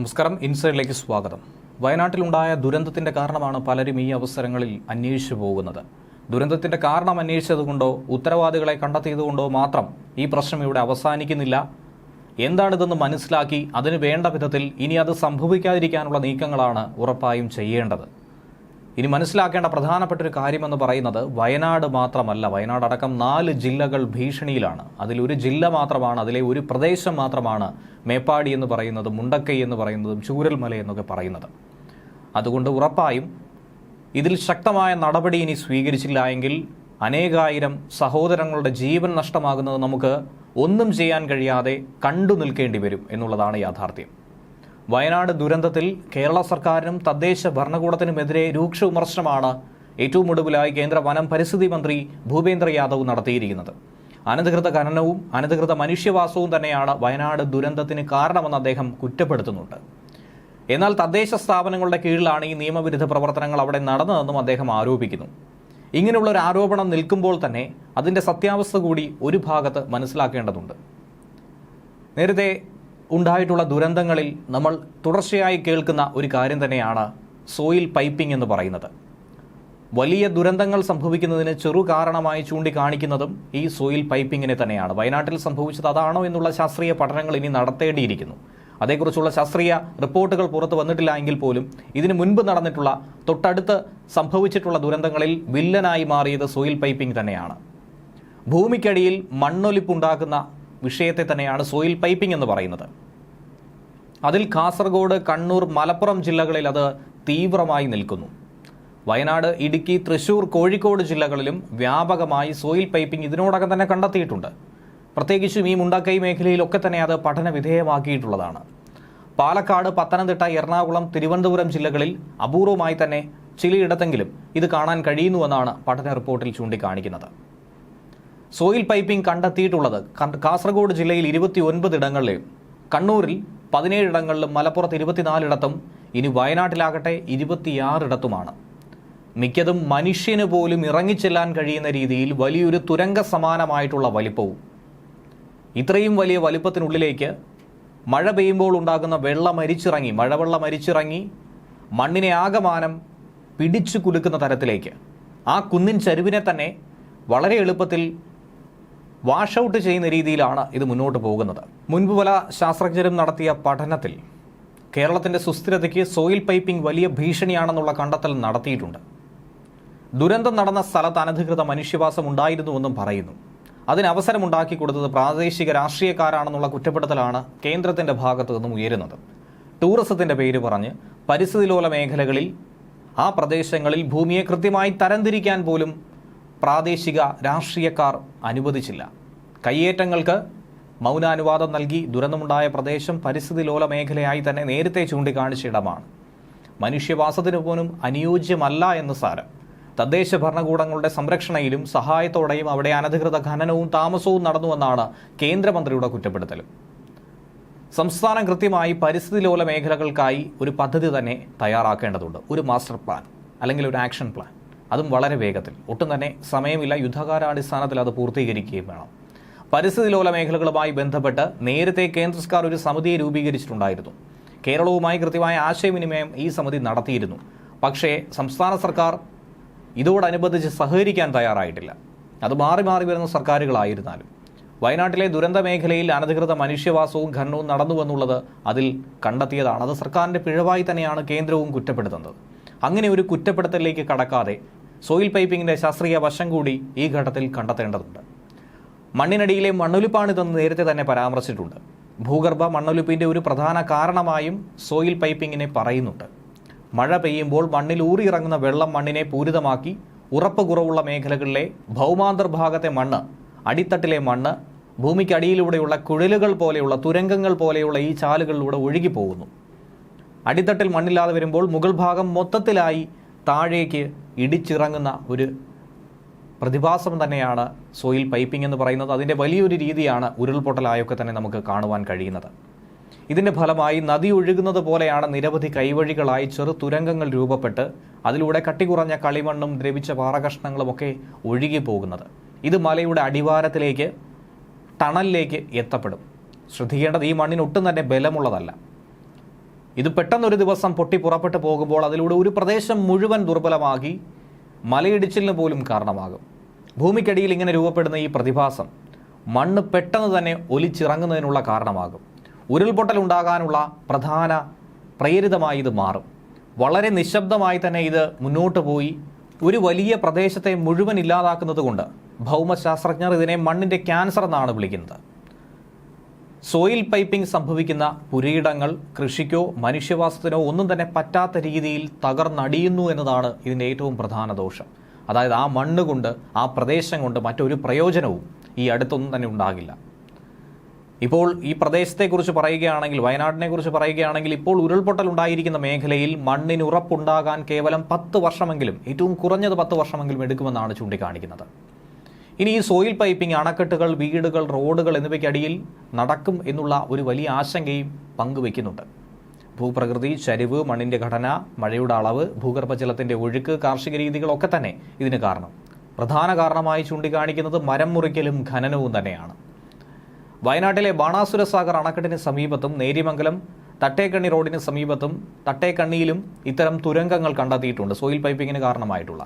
നമസ്കാരം. ഇൻസൈഡിലേക്ക് സ്വാഗതം. വയനാട്ടിലുണ്ടായ ദുരന്തത്തിന്റെ കാരണമാണ് പലരും ഈ അവസരങ്ങളിൽ അന്വേഷിച്ചു പോകുന്നത്. ദുരന്തത്തിന്റെ കാരണം അന്വേഷിച്ചതുകൊണ്ടോ ഉത്തരവാദികളെ കണ്ടെത്തിയതുകൊണ്ടോ മാത്രം ഈ പ്രശ്നം ഇവിടെ അവസാനിക്കുന്നില്ല. എന്താണിതെന്ന് മനസ്സിലാക്കി അതിന് വേണ്ട വിധത്തിൽ ഇനി അത് സംഭവിക്കാതിരിക്കാനുള്ള നീക്കങ്ങളാണ് ഉറപ്പായും ചെയ്യേണ്ടത്. ഇനി മനസ്സിലാക്കേണ്ട പ്രധാനപ്പെട്ട ഒരു കാര്യമെന്ന് പറയുന്നത് വയനാട് മാത്രമല്ല. വയനാട് അടക്കം നാല് ജില്ലകൾ ഭീഷണിയിലാണ്. അതിലൊരു ജില്ല മാത്രമാണ് അതിലെ ഒരു പ്രദേശം മാത്രമാണ് മേപ്പാടി എന്ന് പറയുന്നതും മുണ്ടക്കൈ എന്ന് പറയുന്നതും ചൂരൽമല എന്നൊക്കെ പറയുന്നത്. അതുകൊണ്ട് ഉറപ്പായും ഇതിൽ ശക്തമായ നടപടി ഇനി സ്വീകരിച്ചില്ല എങ്കിൽ അനേകായിരം സഹോദരങ്ങളുടെ ജീവൻ നഷ്ടമാകുന്നത് നമുക്ക് ഒന്നും ചെയ്യാൻ കഴിയാതെ കണ്ടു നിൽക്കേണ്ടി വരും എന്നുള്ളതാണ് യാഥാർത്ഥ്യം. വയനാട് ദുരന്തത്തിൽ കേരള സർക്കാരിനും തദ്ദേശ ഭരണകൂടത്തിനുമെതിരെ രൂക്ഷ വിമർശനമാണ് ഏറ്റവും ഒടുവിലായി കേന്ദ്ര വനം പരിസ്ഥിതി മന്ത്രി ഭൂപേന്ദ്ര യാദവ് നടത്തിയിരിക്കുന്നത്. അനധികൃത ഖനനവും അനധികൃത മനുഷ്യവാസവും തന്നെയാണ് വയനാട് ദുരന്തത്തിന് കാരണമെന്ന് അദ്ദേഹം കുറ്റപ്പെടുത്തുന്നുണ്ട്. എന്നാൽ തദ്ദേശ സ്ഥാപനങ്ങളുടെ കീഴിലാണ് ഈ നിയമവിരുദ്ധ പ്രവർത്തനങ്ങൾ അവിടെ നടന്നതെന്നും അദ്ദേഹം ആരോപിക്കുന്നു. ഇങ്ങനെയുള്ള ഒരു ആരോപണം നിൽക്കുമ്പോൾ തന്നെ അതിന്റെ സത്യാവസ്ഥ കൂടി ഒരു ഭാഗത്ത് മനസ്സിലാക്കേണ്ടതുണ്ട്. നേരത്തെ ഉണ്ടായിട്ടുള്ള ദുരന്തങ്ങളിൽ നമ്മൾ തുടർച്ചയായി കേൾക്കുന്ന ഒരു കാര്യം തന്നെയാണ് സോയിൽ പൈപ്പിംഗ് എന്ന് പറയുന്നത്. വലിയ ദുരന്തങ്ങൾ സംഭവിക്കുന്നതിന് ചെറു കാരണമായി ചൂണ്ടിക്കാണിക്കുന്നതും ഈ സോയിൽ പൈപ്പിങ്ങിനെ തന്നെയാണ്. വയനാട്ടിൽ സംഭവിച്ചത് അതാണോ എന്നുള്ള ശാസ്ത്രീയ പഠനങ്ങൾ ഇനി നടത്തേണ്ടിയിരിക്കുന്നു. അതേക്കുറിച്ചുള്ള ശാസ്ത്രീയ റിപ്പോർട്ടുകൾ പുറത്തു വന്നിട്ടില്ല എങ്കിൽ പോലും ഇതിനു മുൻപ് നടന്നിട്ടുള്ള തൊട്ടടുത്ത് സംഭവിച്ചിട്ടുള്ള ദുരന്തങ്ങളിൽ വില്ലനായി മാറിയത് സോയിൽ പൈപ്പിംഗ് തന്നെയാണ്. ഭൂമിക്കടിയിൽ മണ്ണൊലിപ്പുണ്ടാക്കുന്ന വിഷയത്തെ തന്നെയാണ് സോയിൽ പൈപ്പിംഗ് എന്ന് പറയുന്നത്. അതിൽ കാസർഗോഡ് കണ്ണൂർ മലപ്പുറം ജില്ലകളിൽ അത് തീവ്രമായി നിൽക്കുന്നു. വയനാട് ഇടുക്കി തൃശൂർ കോഴിക്കോട് ജില്ലകളിലും വ്യാപകമായി സോയിൽ പൈപ്പിംഗ് ഇതിനോടകം തന്നെ കണ്ടെത്തിയിട്ടുണ്ട്. പ്രത്യേകിച്ചും ഈ മുണ്ടക്കൈ മേഖലയിലൊക്കെ തന്നെ അത് പഠനവിധേയമാക്കിയിട്ടുള്ളതാണ് പാലക്കാട് പത്തനംതിട്ട എറണാകുളം തിരുവനന്തപുരം ജില്ലകളിൽ അപൂർവമായി തന്നെ ചിലയിടത്തെങ്കിലും ഇത് കാണാൻ കഴിയുന്നുവെന്നാണ് പഠന റിപ്പോർട്ടിൽ ചൂണ്ടിക്കാണിക്കുന്നത്. സോയിൽ പൈപ്പിംഗ് കണ്ടെത്തിയിട്ടുള്ളത് കാസർഗോഡ് ജില്ലയിൽ ഇരുപത്തി ഒൻപത് ഇടങ്ങളിലും കണ്ണൂരിൽ പതിനേഴിടങ്ങളിലും മലപ്പുറത്ത് ഇരുപത്തിനാലിടത്തും ഇനി വയനാട്ടിലാകട്ടെ ഇരുപത്തിയാറിടത്തുമാണ് മിക്കതും മനുഷ്യന് പോലും ഇറങ്ങിച്ചെല്ലാൻ കഴിയുന്ന രീതിയിൽ വലിയൊരു തുരങ്ക സമാനമായിട്ടുള്ള വലിപ്പവും. ഇത്രയും വലിയ വലിപ്പത്തിനുള്ളിലേക്ക് മഴ പെയ്യുമ്പോൾ ഉണ്ടാകുന്ന വെള്ളം അരിച്ചിറങ്ങി മഴവെള്ളം അരിച്ചിറങ്ങി മണ്ണിനെ ആകമാനം പിടിച്ചു കുലുക്കുന്ന തരത്തിലേക്ക്. ആ കുന്നിൻ ചരുവിനെ തന്നെ വളരെ എളുപ്പത്തിൽ വാഷ് ഔട്ട് ചെയ്യുന്ന രീതിയിലാണ് ഇത് മുന്നോട്ട് പോകുന്നത്. മുൻപ് പല ശാസ്ത്രജ്ഞരും നടത്തിയ പഠനത്തിൽ കേരളത്തിന്റെ സുസ്ഥിരതയ്ക്ക് സോയിൽ പൈപ്പിംഗ് വലിയ ഭീഷണിയാണെന്നുള്ള കണ്ടെത്തൽ നടത്തിയിട്ടുണ്ട്. ദുരന്തം നടന്ന സ്ഥലത്ത് അനധികൃത മനുഷ്യവാസം ഉണ്ടായിരുന്നുവെന്നും പറയുന്നു. അതിന് അവസരമുണ്ടാക്കി കൊടുത്തത് പ്രാദേശിക രാഷ്ട്രീയക്കാരാണെന്നുള്ള കുറ്റപ്പെടുത്തലാണ് കേന്ദ്രത്തിന്റെ ഭാഗത്തു നിന്നും ഉയരുന്നത്. ടൂറിസത്തിന്റെ പേര് പറഞ്ഞ് പരിസ്ഥിതിലോല മേഖലകളിൽ ആ പ്രദേശങ്ങളിൽ ഭൂമിയെ കൃത്യമായി തരംതിരിക്കാൻ പോലും പ്രാദേശിക രാഷ്ട്രീയക്കാർ അനുവദിച്ചില്ല. കയ്യേറ്റങ്ങൾക്ക് മൗനാനുവാദം നൽകി ദുരന്തമുണ്ടായ പ്രദേശം പരിസ്ഥിതി ലോല മേഖലയായി തന്നെ നേരത്തെ ചൂണ്ടിക്കാണിച്ച ഇടമാണ്. മനുഷ്യവാസത്തിന് പോലും അനുയോജ്യമല്ല എന്ന് സാരം. തദ്ദേശ ഭരണകൂടങ്ങളുടെ സംരക്ഷണയിലും സഹായത്തോടെയും അവിടെ അനധികൃത ഖനനവും താമസവും നടന്നുവെന്നാണ് കേന്ദ്രമന്ത്രിയുടെ കുറ്റപ്പെടുത്തലും സംസ്ഥാനം കൃത്യമായി പരിസ്ഥിതി ലോല മേഖലകൾക്കായി ഒരു പദ്ധതി തന്നെ തയ്യാറാക്കേണ്ടതുണ്ട്. ഒരു മാസ്റ്റർ പ്ലാൻ അല്ലെങ്കിൽ ഒരു ആക്ഷൻ പ്ലാൻ. അതും വളരെ വേഗത്തിൽ. ഒട്ടും തന്നെ സമയമില്ല. യുദ്ധകാലാടിസ്ഥാനത്തിൽ അത് പൂർത്തീകരിക്കുകയും വേണം. പരിസ്ഥിതി ലോല മേഖലകളുമായി ബന്ധപ്പെട്ട് നേരത്തെ കേന്ദ്ര സർക്കാർ ഒരു സമിതിയെ രൂപീകരിച്ചിട്ടുണ്ടായിരുന്നു. കേരളവുമായി കൃത്യമായ ആശയവിനിമയം ഈ സമിതി നടത്തിയിരുന്നു. പക്ഷേ സംസ്ഥാന സർക്കാർ ഇതോടനുബന്ധിച്ച് സഹകരിക്കാൻ തയ്യാറായിട്ടില്ല. അത് മാറി മാറി വരുന്ന സർക്കാരുകളായിരുന്നാലും. വയനാട്ടിലെ ദുരന്ത മേഖലയിൽ അനധികൃത മനുഷ്യവാസവും ഖനനവും നടന്നുവെന്നുള്ളത് അതിൽ കണ്ടെത്തിയതാണ്. അത് സർക്കാരിന്റെ പിഴവായി തന്നെയാണ് കേന്ദ്രവും കുറ്റപ്പെടുത്തുന്നത്. അങ്ങനെ ഒരു കുറ്റപ്പെടുത്തലിലേക്ക് കടക്കാതെ സോയിൽ പൈപ്പിങ്ങിന്റെ ശാസ്ത്രീയ വശം കൂടി ഈ ഘട്ടത്തിൽ കണ്ടെത്തേണ്ടതുണ്ട്. മണ്ണിനടിയിലെ മണ്ണൊലിപ്പാണിതെന്ന് നേരത്തെ തന്നെ പരാമർശിച്ചിട്ടുണ്ട്. ഭൂഗർഭ മണ്ണൊലിപ്പിന്റെ ഒരു പ്രധാന കാരണമായും സോയിൽ പൈപ്പിങ്ങിനെ പറയുന്നുണ്ട്. മഴ പെയ്യുമ്പോൾ മണ്ണിൽ ഊറിയിറങ്ങുന്ന വെള്ളം മണ്ണിനെ പൂരിതമാക്കി ഉറപ്പ് കുറവുള്ള മേഖലകളിലെ ഭൗമാന്തർഭാഗത്തെ മണ്ണ് അടിത്തട്ടിലെ മണ്ണ് ഭൂമിക്കടിയിലൂടെയുള്ള കുഴലുകൾ പോലെയുള്ള തുരങ്കങ്ങൾ പോലെയുള്ള ഈ ചാലുകളിലൂടെ ഒഴുകിപ്പോകുന്നു. അടിത്തട്ടിൽ മണ്ണില്ലാതെ വരുമ്പോൾ മുകൾ ഭാഗം മൊത്തത്തിലായി താഴേക്ക് ഇടിച്ചിറങ്ങുന്ന ഒരു പ്രതിഭാസം തന്നെയാണ് സോയിൽ പൈപ്പിംഗ് എന്ന് പറയുന്നത്. അതിന്റെ വലിയൊരു രീതിയാണ് ഉരുൾപൊട്ടലായൊക്കെ തന്നെ നമുക്ക് കാണുവാൻ കഴിയുന്നത്. ഇതിന്റെ ഫലമായി നദി ഒഴുകുന്നത് പോലെയാണ് നിരവധി കൈവഴികളായി ചെറു തുരങ്കങ്ങൾ രൂപപ്പെട്ട് അതിലൂടെ കട്ടി കുറഞ്ഞ കളിമണ്ണും ദ്രവിച്ച പാറകഷ്ണങ്ങളുമൊക്കെ ഒഴുകി പോകുന്നത് ഇത് മലയുടെ അടിവാരത്തിലേക്ക് ടണലിലേക്ക് എത്തപ്പെടും. ശ്രദ്ധിക്കേണ്ടത് ഈ മണ്ണിന് ഒട്ടും തന്നെ ബലമുള്ളതല്ല. ഇത് പെട്ടെന്നൊരു ദിവസം പൊട്ടി പുറപ്പെട്ടു പോകുമ്പോൾ അതിലൂടെ ഒരു പ്രദേശം മുഴുവൻ ദുർബലമാകി മലയിടിച്ചിലിന് പോലും കാരണമാകും. ഭൂമിക്കടിയിൽ ഇങ്ങനെ രൂപപ്പെടുന്ന ഈ പ്രതിഭാസം മണ്ണ് പെട്ടെന്ന് തന്നെ ഒലിച്ചിറങ്ങുന്നതിനുള്ള കാരണമാകും. ഉരുൾപൊട്ടൽ ഉണ്ടാകാനുള്ള പ്രധാന പ്രേരിതമായി ഇത് മാറും. വളരെ നിശബ്ദമായി തന്നെ ഇത് മുന്നോട്ട് പോയി. ഒരു വലിയ പ്രദേശത്തെ മുഴുവൻ ഇല്ലാതാക്കുന്നത് കൊണ്ട് ഭൗമശാസ്ത്രജ്ഞർ ഇതിനെ മണ്ണിന്റെ ക്യാൻസർ എന്നാണ് വിളിക്കുന്നത്. സോയിൽ പൈപ്പിംഗ് സംഭവിക്കുന്ന പുരയിടങ്ങൾ കൃഷിക്കോ മനുഷ്യവാസത്തിനോ ഒന്നും തന്നെ പറ്റാത്ത രീതിയിൽ തകർന്നടിയുന്നു എന്നതാണ് ഇതിന്റെ ഏറ്റവും പ്രധാന ദോഷം. അതായത് ആ മണ്ണ് കൊണ്ട് ആ പ്രദേശം കൊണ്ട് മറ്റൊരു പ്രയോജനവും ഈ അടുത്തൊന്നും തന്നെ ഉണ്ടാകില്ല. ഇപ്പോൾ ഈ പ്രദേശത്തെക്കുറിച്ച് പറയുകയാണെങ്കിൽ വയനാടിനെ കുറിച്ച് പറയുകയാണെങ്കിൽ ഇപ്പോൾ ഉരുൾപൊട്ടൽ ഉണ്ടായിരിക്കുന്ന മേഖലയിൽ മണ്ണിന് ഉറപ്പുണ്ടാകാൻ കേവലം പത്ത് വർഷമെങ്കിലും ഏറ്റവും കുറഞ്ഞത് പത്ത് വർഷമെങ്കിലും എടുക്കുമെന്നാണ് ചൂണ്ടിക്കാണിക്കുന്നത്. ഇനി ഈ സോയിൽ പൈപ്പിംഗ് അണക്കെട്ടുകൾ വീടുകൾ റോഡുകൾ എന്നിവയ്ക്കടിയിൽ നടക്കും എന്നുള്ള ഒരു വലിയ ആശങ്കയും പങ്കുവെക്കുന്നുണ്ട് ഭൂപ്രകൃതി ചരിവ് മണ്ണിന്റെ ഘടന മഴയുടെ അളവ് ഭൂഗർഭജലത്തിന്റെ ഒഴുക്ക് കാർഷിക രീതികളൊക്കെ തന്നെ ഇതിന് കാരണം. പ്രധാന കാരണമായി ചൂണ്ടിക്കാണിക്കുന്നത് മരം മുറിക്കലും ഖനനവും തന്നെയാണ്. വയനാട്ടിലെ ബാണാസുര സാഗർ അണക്കെട്ടിന് സമീപത്തും നേര്യമംഗലം തട്ടേക്കണ്ണി റോഡിന് സമീപത്തും തട്ടേക്കണ്ണിയിലും ഇത്തരം തുരങ്കങ്ങൾ കണ്ടെത്തിയിട്ടുണ്ട് സോയിൽ പൈപ്പിങ്ങിന് കാരണമായിട്ടുള്ള.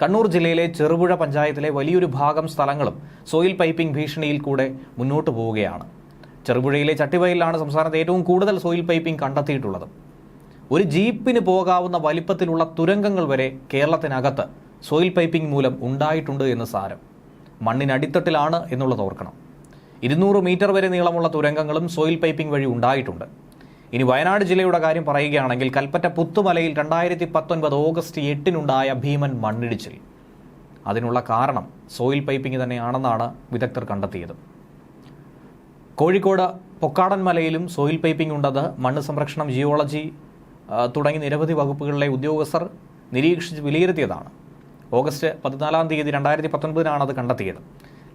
കണ്ണൂർ ജില്ലയിലെ ചെറുപുഴ പഞ്ചായത്തിലെ വലിയൊരു ഭാഗം സ്ഥലങ്ങളും സോയിൽ പൈപ്പിംഗ് ഭീഷണിയിൽ കൂടെ മുന്നോട്ട് പോവുകയാണ്. ചെറുപുഴയിലെ ചട്ടിവയലിലാണ് സംസ്ഥാനത്ത് ഏറ്റവും കൂടുതൽ സോയിൽ പൈപ്പിംഗ് കണ്ടെത്തിയിട്ടുള്ളത്. ഒരു ജീപ്പിന് പോകാവുന്ന വലിപ്പത്തിലുള്ള തുരങ്കങ്ങൾ വരെ കേരളത്തിനകത്ത് സോയിൽ പൈപ്പിംഗ് മൂലം ഉണ്ടായിട്ടുണ്ട് എന്ന് സാരം. മണ്ണിനടിത്തട്ടിലാണ് എന്നുള്ളത് ഓർക്കണം. ഇരുന്നൂറ് മീറ്റർ വരെ നീളമുള്ള തുരങ്കങ്ങളും സോയിൽ പൈപ്പിംഗ് വഴി ഉണ്ടായിട്ടുണ്ട്. ഇനി വയനാട് ജില്ലയുടെ കാര്യം പറയുകയാണെങ്കിൽ കൽപ്പറ്റ പുത്തുമലയിൽ രണ്ടായിരത്തി പത്തൊൻപത് ഓഗസ്റ്റ് എട്ടിനുണ്ടായ ഭീമൻ മണ്ണിടിച്ചിൽ. അതിനുള്ള കാരണം സോയിൽ പൈപ്പിംഗ് തന്നെയാണെന്നാണ് വിദഗ്ധർ കണ്ടെത്തിയത്. കോഴിക്കോട് പൊക്കാടൻ മലയിലും സോയിൽ പൈപ്പിംഗ് ഉണ്ടത് മണ്ണ് സംരക്ഷണം ജിയോളജി തുടങ്ങി നിരവധി വകുപ്പുകളിലെ ഉദ്യോഗസ്ഥർ നിരീക്ഷിച്ച് വിലയിരുത്തിയതാണ്. ഓഗസ്റ്റ് പതിനാലാം തീയതി രണ്ടായിരത്തി പത്തൊൻപതിനാണ് അത് കണ്ടെത്തിയത്.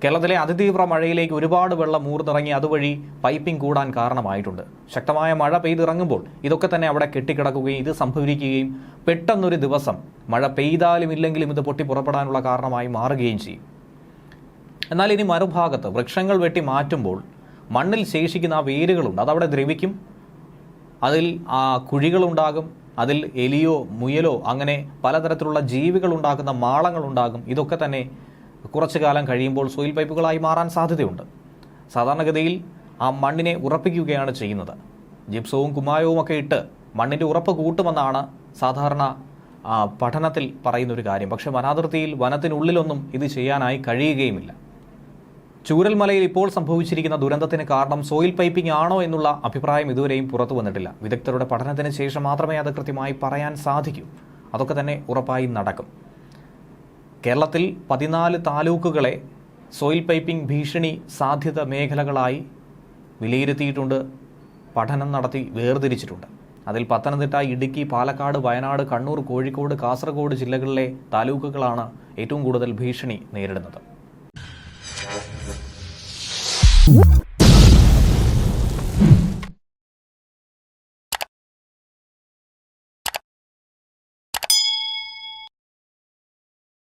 കേരളത്തിലെ അതിതീവ്ര മഴയിലേക്ക് ഒരുപാട് വെള്ളം മൂർന്നിറങ്ങി അതുവഴി പൈപ്പിംഗ് കൂടാൻ കാരണമായിട്ടുണ്ട്. ശക്തമായ മഴ പെയ്തിറങ്ങുമ്പോൾ ഇതൊക്കെ തന്നെ അവിടെ കെട്ടിക്കിടക്കുകയും ഇത് സംഭവിക്കുകയും പെട്ടെന്നൊരു ദിവസം മഴ പെയ്താലും ഇല്ലെങ്കിലും ഇത് പൊട്ടി പുറപ്പെടാനുള്ള കാരണമായി മാറുകയും ചെയ്യും. എന്നാൽ ഇനി മറുഭാഗത്ത് വൃക്ഷങ്ങൾ വെട്ടി മാറ്റുമ്പോൾ മണ്ണിൽ ശേഷിക്കുന്ന ആ വേരുകളുണ്ട് അതവിടെ ദ്രവിക്കും. അതിൽ ആ കുഴികളുണ്ടാകും അതിൽ എലിയോ മുയലോ അങ്ങനെ പലതരത്തിലുള്ള ജീവികൾ ഉണ്ടാക്കുന്ന മാളങ്ങളുണ്ടാകും. ഇതൊക്കെ തന്നെ കുറച്ചു കാലം കഴിയുമ്പോൾ സോയിൽ പൈപ്പുകളായി മാറാൻ സാധ്യതയുണ്ട്. സാധാരണഗതിയിൽ ആ മണ്ണിനെ ഉറപ്പിക്കുകയാണ് ചെയ്യുന്നത്. ജിപ്സവും കുമ്മായവും ഒക്കെ ഇട്ട് മണ്ണിന്റെ ഉറപ്പ് കൂട്ടുമെന്നാണ് സാധാരണ പഠനത്തിൽ പറയുന്നൊരു കാര്യം. പക്ഷേ വനാതിർത്തിയിൽ വനത്തിനുള്ളിലൊന്നും ഇത് ചെയ്യാനായി കഴിയുകയുമില്ല. ചൂരൽമലയിൽ ഇപ്പോൾ സംഭവിച്ചിരിക്കുന്ന ദുരന്തത്തിന് കാരണം സോയിൽ പൈപ്പിംഗ് ആണോ എന്നുള്ള അഭിപ്രായം ഇതുവരെയും പുറത്തു വന്നിട്ടില്ല. വിദഗ്ധരുടെ പഠനത്തിന് ശേഷം മാത്രമേ അത് കൃത്യമായി പറയാൻ സാധിക്കൂ. അതൊക്കെ തന്നെ ഉറപ്പായും നടക്കും. കേരളത്തിൽ പതിനാല് താലൂക്കുകളെ സോയിൽ പൈപ്പിംഗ് ഭീഷണി സാധ്യത മേഖലകളായി വിലയിരുത്തിയിട്ടുണ്ട് പഠനം നടത്തി വേർതിരിച്ചിട്ടുണ്ട്. അതിൽ പത്തനംതിട്ട ഇടുക്കി പാലക്കാട് വയനാട് കണ്ണൂർ കോഴിക്കോട് കാസർഗോഡ് ജില്ലകളിലെ താലൂക്കുകളാണ് ഏറ്റവും കൂടുതൽ ഭീഷണി നേരിടുന്നത്.